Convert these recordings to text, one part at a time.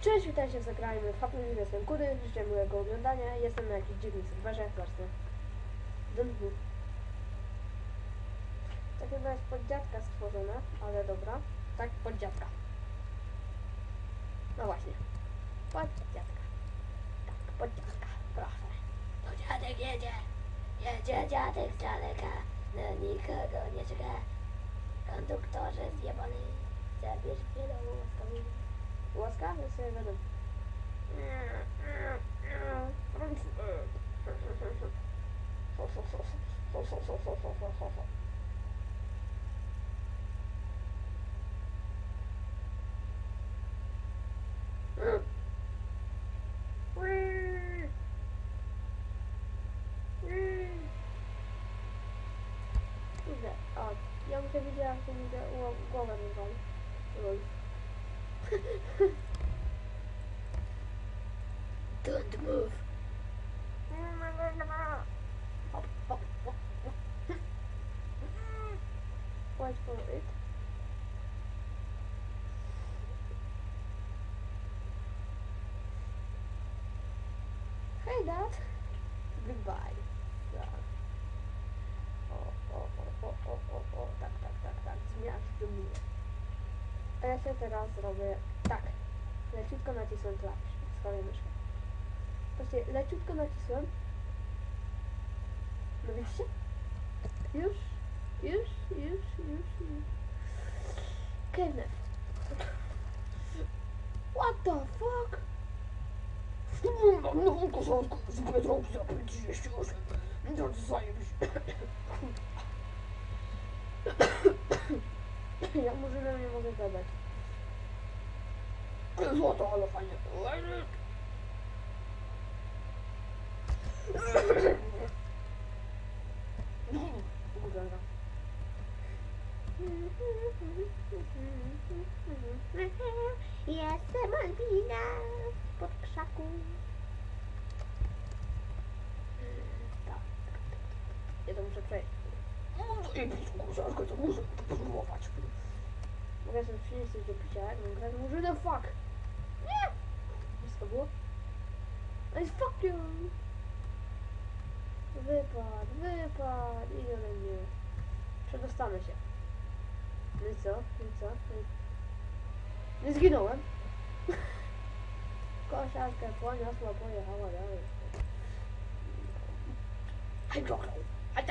Cześć, witajcie w Zagrajmy w Wheels, jestem Kury, życzę miłego oglądania, jestem na jakiejś dziwnym serwerze, właśnie. Move. To chyba jest pod dziadka stworzone, ale dobra. Tak, pod dziadka. No właśnie. Pod dziadka. Tak, pod dziadka, proszę. To dziadek jedzie. Jedzie dziadek z daleka. Na nikogo nie czeka. Konduktorze zjebany. Zabierz mnie do łaskawy. Łaska? Ja sobie będę. Kurde, o, ja muszę widzieć, jak to mi Don't move. Hop, hop, hop, hop. Wait for it. Hey dad. Goodbye. Tak. O, o, o, o, o, o, o, tak, tak, tak, tak. Zmiażdżymy. A ja sobie teraz zrobię tak. Leciutko nacisłem klawisz. Schowaj myszkę. Patrzcie, leciutko nacisłem. No widzicie? Już, już, już, już, już. Kenneth. What the fuck? Mam nową koszulkę z Biedronki za 38. No to zajebiście. Ja murzynem nie mogę gadać. Złoto, ale fajnie. Ugoda. Jestem Albina pod krzaku. Tak. Ja to muszę przejść. Mam zajebistą koszulkę, to muszę spróbować. Sobie przynieść coś do picia, jak mam grać murzynem, fuck! Nie! Wiesz co było? No i fuck you! Wypad, wypad, idź ode mnie. Przedostanę się. No i co? No i co? No i... Nie zginąłem. Kosiarkę poniosła, pojechała dalej. Hej, doktor. Hej.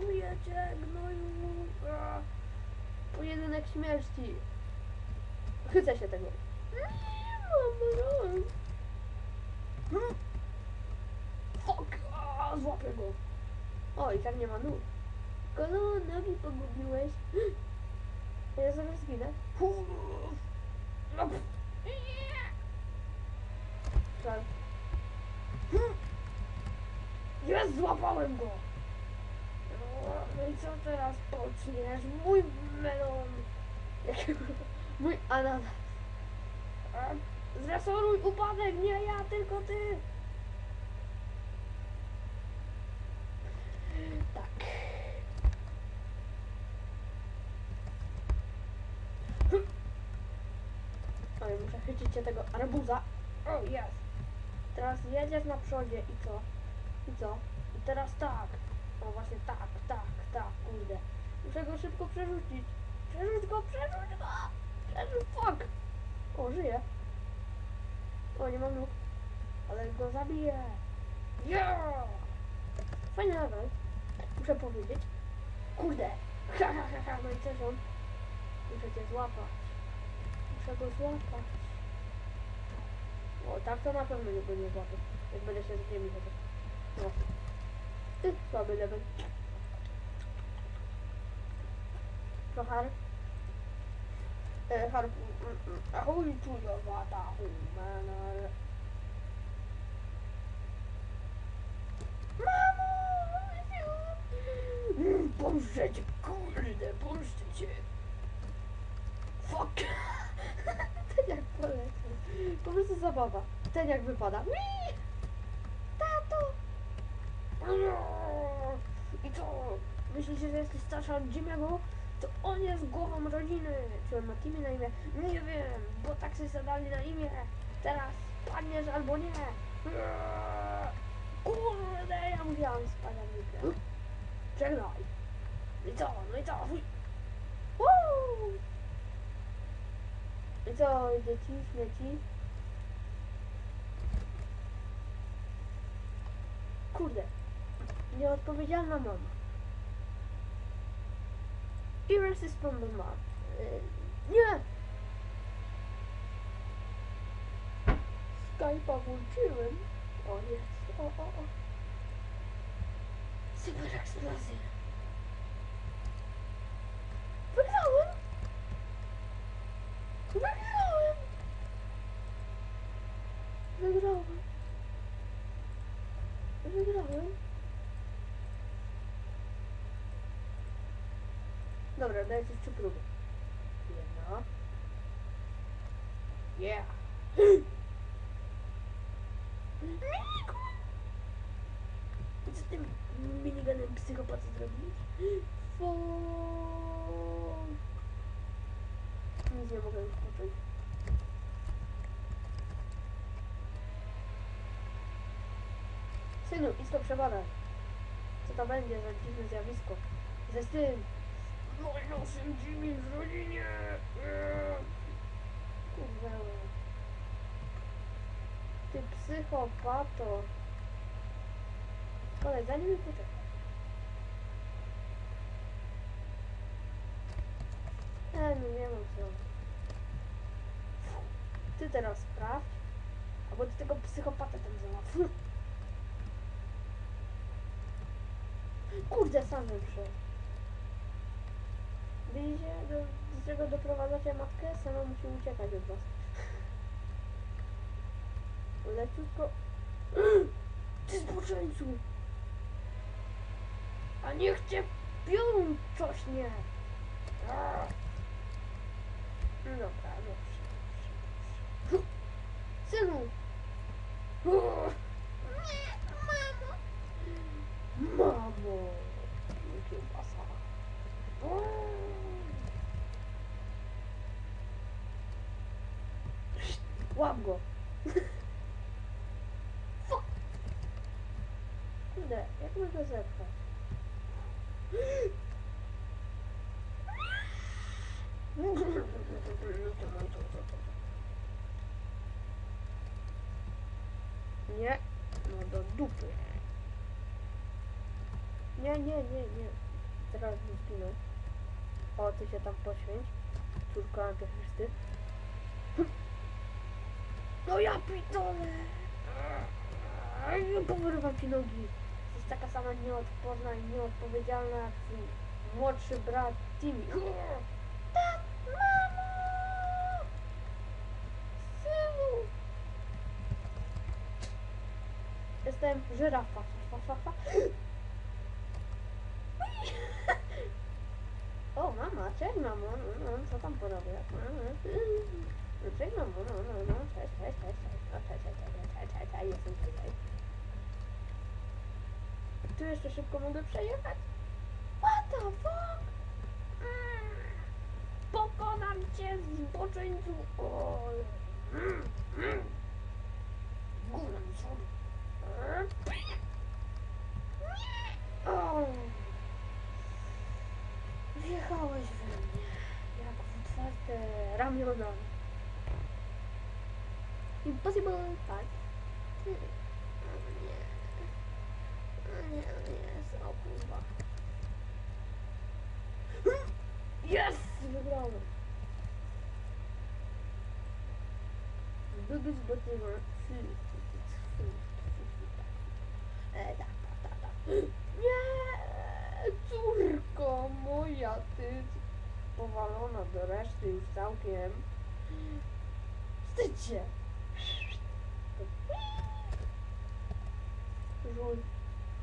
Zabiję cię, gnoju! A, Pojedynek śmierci. Chycę się tego. Nie mam broń. Fuck, a, złapię go. O, i tak nie ma nóg. Kolo, nogi pogubiłeś. Ja zaraz zginę. No, Żal. Jest, złapałem go. No i co teraz poczniesz? Mój melon. Mój ananas. A, Zresoruj upadek, nie ja, tylko ty. Tak. Oj, muszę chycić się tego arbuza. O, jest. Teraz jedziesz na przodzie i co? I co? I teraz tak. O, właśnie tak, tak, tak, kurde. Muszę go szybko przerzucić. Przerzuć go, przerzuć go! Przerzuć, fuck! O, żyje. O, nie mam nóg. Ale go zabiję. Yeah! Fajny level. Muszę powiedzieć. Kurde. Ha, ha, ha, ha, no i co on? Muszę cię złapać. Muszę go złapać. O, tak to na pewno nie będzie złapać. Jak będę się z ziemi chociaż. No. Ty, słaby level. Co, Har? E, Har... mm, mm, Ahoj, czujowata humana. Mamo! Pomszczę cię, kurde, pomszczę cię. Fuck. Ten jak poleciał. Po prostu zabawa. Ten jak wypada. Wii! Tato! I co? Myślicie, że jesteś starsza od Jimmy'ego? To on jest głową rodziny. Czy on ma Timmy na imię? Nie wiem, bo tak sobie zadali na imię. Teraz spadniesz albo nie. Kurde, ja musiałam spać, jak zwykle. Żegnaj. No i co? No i co? Fuj. Woo! I co, dzieci, śmieci? Kurde. Nieodpowiedzialna mama. Irresponsible mom. Y, nie! Skype'a włączyłem. O, jest. O, o, o. Super eksplozja. Wygrałem! Wygrałem! Wygrałem. Wygrałem. Dobra, dajcie trzy próby. Jedna. Yeah. Co tym miniganem psychopata zrobić? Fuck. Nic nie mogę już. Synu, idź to przebadać. Co to będzie za dziwne zjawisko? Ze. Najnowszym Jimmy w rodzinie. Eee. Kurwa. Ty psychopato. Kolej, za nimi poczekaj. E, no nie mam co. Ty teraz sprawdź. Albo ty tego psychopatę tam załatw. Kurde, sam bym Widzicie, do, do doprowadzacie matkę? Sama musi uciekać od was. Leciutko. Ty zboczeńcu! A niech cię piorun czośnie! Aaa. No Dobra, dobrze, dobrze, dobrze. Nie, mamo! Mamo! Łap go! Fuck! Kurde, jak my go zepchać? Nie, no do dupy. Nie, nie, nie, nie. Teraz nie zginę. O, ty się tam poświęć. Córko antychrysty. No ja pitole! Nie powyrywam ci nogi. Jesteś taka sama nieodporna i nieodpowiedzialna jak twój młodszy brat Timmy. Tak, mamo! Synu! Jestem żyrafa. Fa, fa, fa. O, mama, cześć mamo, no, no, co tam porobię? No, cześć mamo, no, no, no, cześć, cześć, cześć, cześć, no, cześć, cześć, cześć, cześć, cześć, cześć, jestem tutaj. Tu jeszcze szybko mogę przejechać? What the fuck? Mm. Pokonam cię, zboczeńcu! Mm, mm. Gówno mi. O. Wjechałeś we mnie, jak w otwarte ramiona. Impossible, tak? O nie. O nie, o nie, o kurwa. Yes! Wygrałem. Biggest button E, tak, tak, tak, tak. Nie! Córko moja, ty powalona do reszty już całkiem. Wstydź się!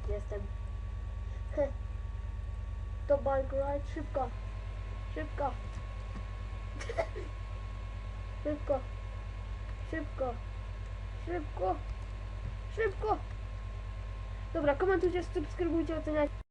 Jestem. Heh. To bike ride, szybko! Szybko! Szybko! Szybko! Szybko! Szybko! Dobra, komentujcie, subskrybujcie, oceniajcie.